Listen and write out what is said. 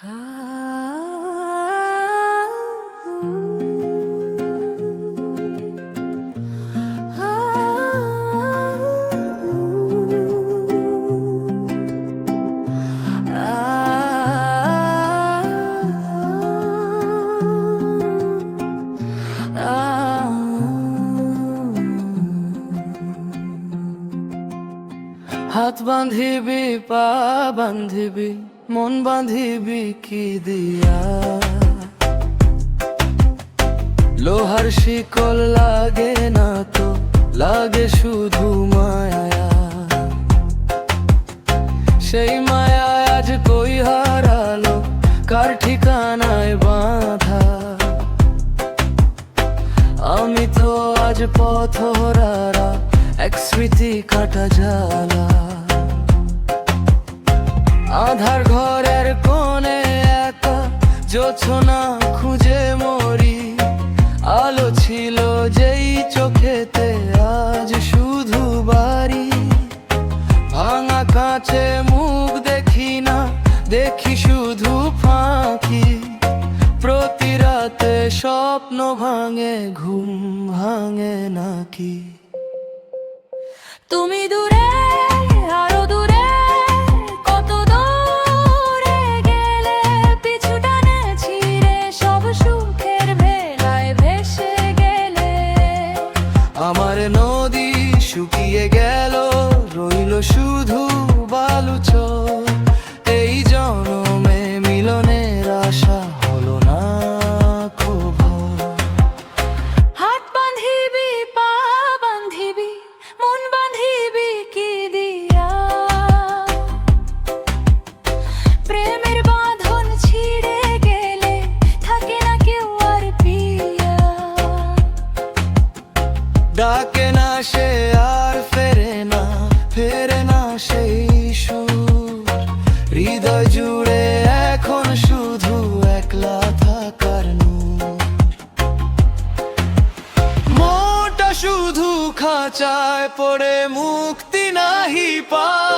হাত বান্ধিবি পা বান্ধিবি মন বান্ধিবি কি দিয়া? লোহার শিকল লাগে না তো, লাগে শুধু মায়া। সেই মায়া আজ কই হারালো, কার ঠিকানায় বাঁধা? আমি তো আজ পথ পথরারা এক স্মৃতি কাটা জ্বালা। জোছনা খুঁজে মরি। আলো ছিল যেই চোখেতে, আজ শুধু বাড়ি। ভাঙা কাছে মুখ দেখি না, দেখি শুধু ফাঁকি। প্রতি রাতে স্বপ্ন ভাঙে, ঘুম ভাঙে নাকি? তুমি দূরে আমার নদী শুকিয়ে গেল রইল শুধু বালুচ ডাকে না সে আর ফেরে না ফেরে না সেই সুর। হৃদয় জুড়ে এখন শুধু একলা থাকার মোটা শুধু খাঁচায় পড়ে মুক্তি নাহি পা